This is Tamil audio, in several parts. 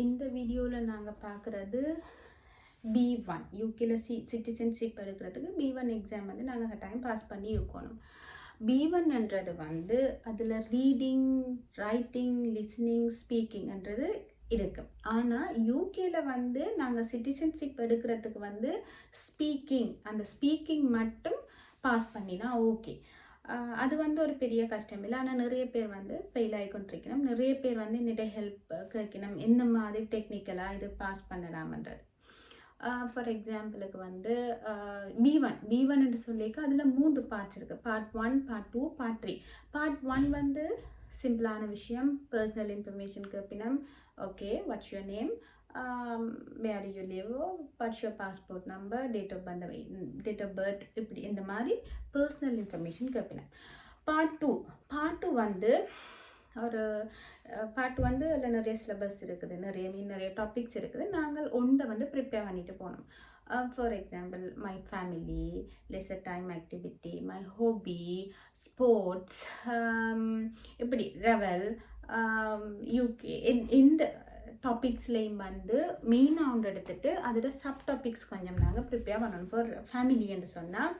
இந்த வீடியோவில் நாங்கள் பார்க்குறது பி ஒன் யூகேல சி சிட்டிசன்ஷிப் எடுக்கிறதுக்கு பி ஒன் எக்ஸாம் வந்து நாங்கள் கட்டாயம் பாஸ் பண்ணி இருக்கணும் பி ஒன்ன்றது வந்து அதில் ரீடிங் ரைட்டிங் லிஸ்னிங் ஸ்பீக்கிங்ன்றது இருக்குது ஆனால் யூகேல வந்து நாங்கள் சிட்டிசன்ஷிப் எடுக்கிறதுக்கு வந்து ஸ்பீக்கிங் அந்த ஸ்பீக்கிங் மட்டும் பாஸ் பண்ணினா ஓகே அது வந்து ஒரு பெரிய கஷ்டம் இல்லை. ஆனால் நிறைய பேர் வந்து ஃபெயில் ஆகி கொண்டிருக்கணும். நிறைய பேர் வந்து என்னிட்ட ஹெல்ப் கேட்கணும். எந்த மாதிரி டெக்னிக்கலாக இது பாஸ் பண்ணலாம்ன்றது. ஃபார் எக்ஸாம்பிளுக்கு வந்து பி ஒன் பி ஒன்னு சொல்லிக்க அதில் மூன்று பார்ட்ஸ் இருக்குது part one part two part three part one வந்து சிம்பிளான விஷயம். Personal information கேப்பினம் okay what's your name where you live what's passport number date of birth date of birth இப்படி இந்த மாதிரி பர்சனல் இன்ஃபர்மேஷன் கேட்பினேன் பார்ட் டூ பார்ட் டூ வந்து ஒரு பார்ட் வந்து அதில் நிறைய சிலபஸ் இருக்குது நிறைய மீன் நிறைய டாபிக்ஸ் இருக்குது. நாங்கள் ஒன்றை வந்து ப்ரிப்பேர் பண்ணிட்டு போனோம் for example my family leisure time activity my hobby sports இப்படி ரெவல் யூகே இந்த டாபிக்ஸ்லேயும் வந்து மெயினாக ஒன்று எடுத்துட்டு அதோட சப் டாபிக்ஸ் கொஞ்சம் நாங்கள் ப்ரிப்பேர் பண்ணணும் ஃபார் ஃபேமிலி என்று சொன்னால்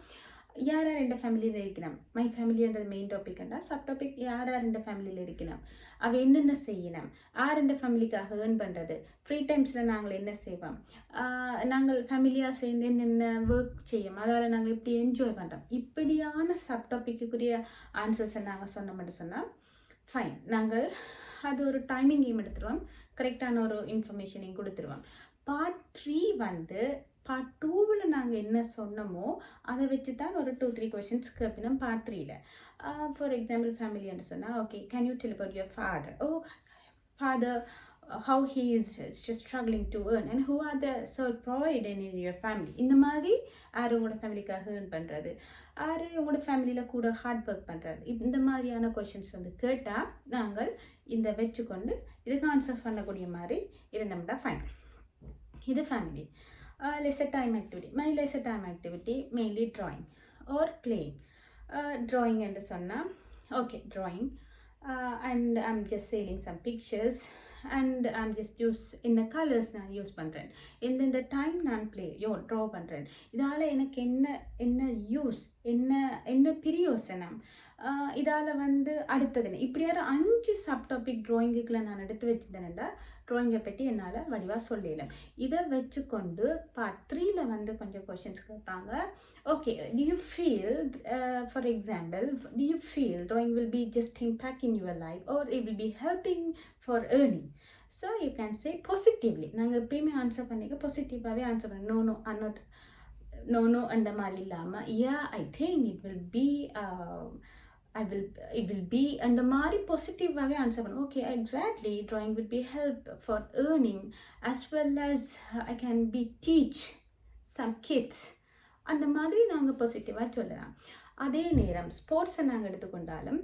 யார் யார் எந்த ஃபேமிலியில் இருக்கணும்? மை ஃபேமிலின்றது மெயின் டாபிக்ண்டா சப் டாபிக் யார் யார் எந்த ஃபேமிலியில் இருக்கணும்? அவள் என்னென்ன செய்யணும்? யார் எந்த ஃபேமிலிக்காக ஏர்ன் பண்ணுறது ஃப்ரீ டைம்ஸில் நாங்கள் என்ன செய்வோம்? நாங்கள் ஃபேமிலியாக சேர்ந்து என்னென்ன ஒர்க் செய்யும்? அதால் நாங்கள் எப்படி என்ஜாய் பண்ணுறோம் இப்படியான சப் டாப்பிக்குரிய ஆன்சர்ஸை நாங்கள் சொன்னோம்னு சொன்னால் ஃபைன் நாங்கள் அது ஒரு டைமிங் கேம் எடுத்துருவோம். கரெக்டான ஒரு இன்ஃபர்மேஷனையும் கொடுத்துருவாங்க. பார்ட் த்ரீ வந்து பார்ட் டூவில் நாங்கள் என்ன சொன்னோமோ அதை வச்சு தான் ஒரு டூ த்ரீ கொஷின்ஸ் கேட்பினோம் பார்ட் த்ரீயில் ஃபார் எக்ஸாம்பிள் ஃபேமிலின்னு சொன்னால் okay can you tell about your father oh father how he is just struggling to earn and who are the sole provider in your family. இந்த மாதிரி யார் உங்களோட ஃபேமிலிக்காக ஏர்ன் பண்ணுறது யார் உங்களோட ஃபேமிலியில் கூட ஹார்ட் ஒர்க் பண்ணுறது இந்த மாதிரியான கொஷின்ஸ் வந்து கேட்டால் நாங்கள் இந்த வச்சுக்கொண்டு இதுக்கு ஆன்சர் பண்ணக்கூடிய மாதிரி இருந்தோம்னா ஃபைன் இது family leisure time activity my leisure time activity mainly drawing or playing drawing என்று சொன்னால் okay drawing and I'm just sailing some pictures and I'm just use இந்த கலர்ஸ் நான் யூஸ் பண்ணுறேன் இந்த டைம் நான் ப்ளே யோ ட்ரா பண்ணுறேன் இதால் எனக்கு என்ன என்ன யூஸ் என்ன என்ன பிரியோசனம் இதால் வந்து அடுத்தது இப்படியார அஞ்சு சப் டாபிக் ட்ராயிங்குக்குள்ள நான் எடுத்து வச்சிருந்தேன்டா ட்ராயிங்கை பற்றி என்னால் வடிவாக சொல்லிடலாம் இதை வச்சுக்கொண்டு பார்ட் த்ரீல வந்து கொஞ்சம் கொஷின்ஸ் கேட்பாங்க okay do you feel for example do you feel drawing will be just impact in your life or it will be helping for earning so you can say positively நாங்கள் எப்பயுமே ஆன்சர் பண்ணிக்க பாசிட்டிவாகவே ஆன்சர் பண்ணி no no or not no no அந்த மாதிரி இல்லாமல் yeah I think it will be I will it will be அந்த மாதிரி பாசிட்டிவாகவே ஆன்சர் பண்ணும். Okay exactly drawing will be help for earning as well as I can be teach some kids அந்த மாதிரி நாங்கள் பாசிட்டிவாக சொல்லலாம். அதே நேரம் ஸ்போர்ட்ஸை நாங்கள் எடுத்துக்கொண்டாலும்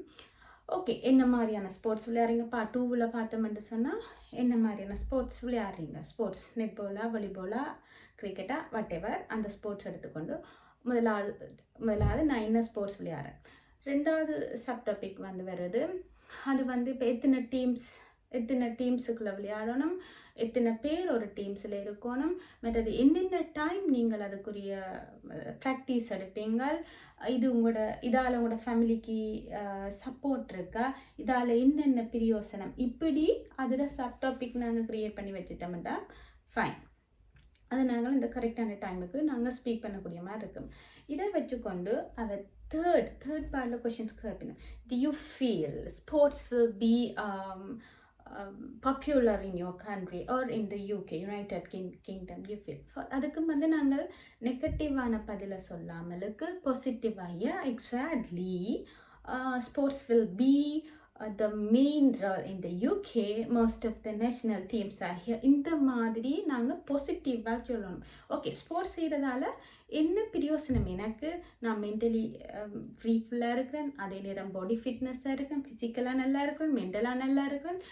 ஓகே என்ன மாதிரியான ஸ்போர்ட்ஸ் விளையாடுறீங்க? பா டூவில் பார்த்தோம்னு சொன்னால் என்ன மாதிரியான ஸ்போர்ட்ஸ் விளையாடுறீங்க? ஸ்போர்ட்ஸ் நெட்பாலா வாலிபாலா கிரிக்கெட்டா வாட் எவர் அந்த ஸ்போர்ட்ஸ் எடுத்துக்கொண்டு முதலாவது முதலாவது நான் என்ன ஸ்போர்ட்ஸ் விளையாடுறேன்? ரெண்டாவது சப்டாபிக் வந்து வருது. அது வந்து இப்போ எத்தனை டீம்ஸ் எத்தனை டீம்ஸுக்குள்ளே விளையாடணும் எத்தனை பேர் ஒரு டீம்ஸில் இருக்கணும் மற்றது என்னென்ன டைம் நீங்கள் அதுக்குரிய ப்ராக்டிஸ் எடுப்பீங்க இது உங்களோட இதால் உங்களோட ஃபேமிலிக்கு சப்போர்ட் இருக்கா இதால் என்னென்ன பிரியோசனம் இப்படி அதில் சப் டாபிக் நாங்கள் க்ரியேட் பண்ணி வச்சுட்டோம்டா. ஃபைன் அது நாங்கள் இந்த கரெக்டான டைமுக்கு நாங்கள் ஸ்பீக் பண்ணக்கூடிய மாதிரி இருக்கும். இதை வச்சுக்கொண்டு அவர் தேர்ட் தேர்ட் பார்ட்டில் கொஷின்ஸ் கேட்பீங்க do you feel sports will be popular in your country or in the UK united king kingdom you feel அதுக்கும் வந்து நாங்கள் நெகட்டிவான பதிலை சொல்லாமலுக்கு பாசிட்டிவாக exactly sports will be the main இந்த UK most of the national teams ஆகிய இந்த மாதிரி நாங்கள் பாசிட்டிவாக சொல்லணும். ஓகே ஸ்போர்ட்ஸ் செய்கிறதால என்ன பிரியோசனம்? எனக்கு நான் மென்டலி ஃப்ரீஃபுல்லாக இருக்கிறேன் அதே நேரம் பாடி ஃபிட்னஸாக இருக்கேன். ஃபிசிக்கலாக நல்லா இருக்கிறேன் மென்டலாக நல்லா இருக்கிறேன்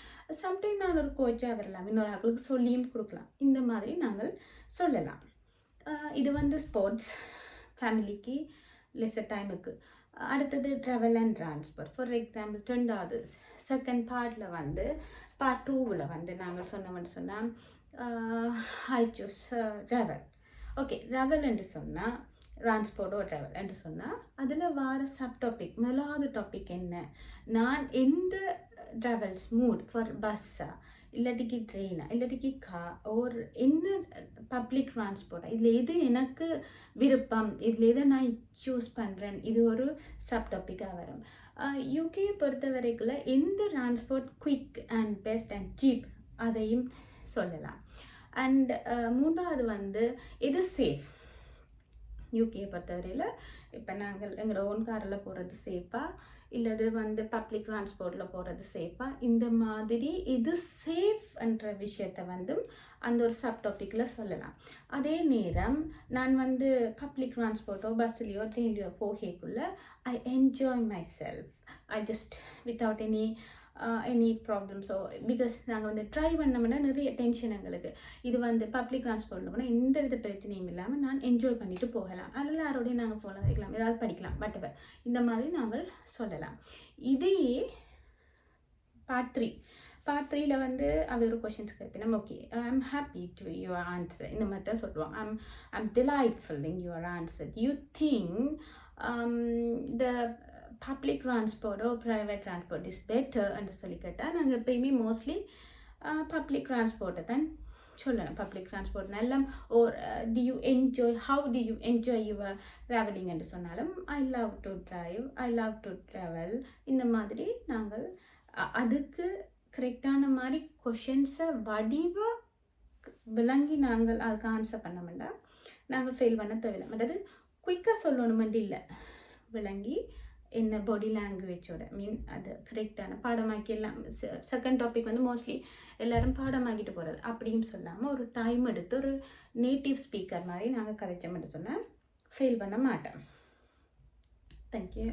சம்டைம் நான் ஒரு கோச்சாக வரலாம். இன்னொரு ஆளுக்கு சொல்லியும் கொடுக்கலாம். இந்த மாதிரி நாங்கள் சொல்லலாம். Uh, இது வந்து ஸ்போர்ட்ஸ் ஃபேமிலிக்கு லெசர் டைமுக்கு அடுத்தது travel and transport for example ரெண்டாவது செகண்ட் பார்ட்டில் வந்து பார்ட் டூவில் வந்து நாங்கள் சொன்னோம்னு சொன்னால் I choose travel okay travel என்று சொன்னால் டிரான்ஸ்போர்ட்டோ ட்ராவல் என்று சொன்னால் அதில் வார சப் டாபிக் முதலாவது டாபிக் என்ன? நான் எந்த ட்ராவல்ஸ் மூட் ஃபார் பஸ்ஸா இல்லாட்டிக்கு ட்ரெயினா இல்லாட்டிக்கு கா ஒரு என்ன பப்ளிக் டிரான்ஸ்போர்ட்டா இதில் எது எனக்கு விருப்பம் இதில் எதை நான் சூஸ் பண்ணுறேன் இது ஒரு சப் டாப்பிக்காக வரும். யூகேயை பொறுத்த வரைக்குள்ள எந்த transport quick and best and cheap அதையும் சொல்லலாம். அண்ட் மூன்றாவது வந்து இது சேஃப் யூகேயை பொறுத்தவரையில் இப்போ நாங்கள் எங்களோட ஓன் காரில் போகிறது சேஃபாக இல்லது வந்து பப்ளிக் டிரான்ஸ்போர்ட்டில் போகிறது சேஃபாக இந்த மாதிரி இது சேஃப்ன்ற விஷயத்தை வந்து அந்த ஒரு சப் டாப்பிக்கில் சொல்லலாம். அதே நேரம் நான் வந்து பப்ளிக் டிரான்ஸ்போர்ட்டோ பஸ்லேயோ ட்ரெயின்லையோ போகக்குள்ளே I enjoy myself I just without any any problem so because நாங்கள் வந்து ட்ரை பண்ணோம்னா நிறைய டென்ஷன் எங்களுக்கு. இது வந்து பப்ளிக் டிரான்ஸ்போர்ட்டில் போனால் எந்த வித பிரச்சனையும் இல்லாமல் நான் என்ஜாய் பண்ணிட்டு போகலாம். அதில் யாரோடையும் நாங்கள் ஃபாலோ வைக்கலாம் ஏதாவது படிக்கலாம். பட் இந்த மாதிரி நாங்கள் சொல்லலாம். இதையே பார்ட் த்ரீ பார்ட் த்ரீல வந்து அவர் ஒரு கொஷின்ஸ் கேட்பேன் okay I am happy to your answer இந்த மாதிரி தான் சொல்லுவாங்க I'm I'm delightful in your answer you think the public ட்ரான்ஸ்போர்ட்டோ private transport is better என்று சொல்லி கேட்டால் நாங்கள் எப்பயுமே மோஸ்ட்லி பப்ளிக் ட்ரான்ஸ்போர்ட்டை தான் சொல்லணும். பப்ளிக் ட்ரான்ஸ்போர்ட் நல்ல or do you enjoy how do you enjoy your travelling என்று சொன்னாலும் I love to drive I love to travel இந்த மாதிரி நாங்கள் அதுக்கு கரெக்டான மாதிரி கொஷின்ஸை வடிவாக விளங்கி நாங்கள் அதுக்கு ஆன்சர் பண்ண மாட்டோம் நாங்கள் ஃபெயில் பண்ண தேவையில்லை. அதாவது குயிக்காக சொல்லணுமெண்டு இல்லை. விளங்கி என்ன பாடி லாங்குவேஜோட மீன் அது கரெக்டான பாடமாக்கி எல்லாம் செகண்ட் டாபிக் வந்து மோஸ்ட்லி எல்லோரும் பாடமாக்கிட்டு போகிறது அப்படின்னு சொல்லாமல் ஒரு டைம் எடுத்து ஒரு நேட்டிவ் ஸ்பீக்கர் மாதிரி நாங்கள் கதைச்சோம்னு மட்டும் சொன்னால் ஃபெயில் பண்ண மாட்டோம். தேங்க்யூ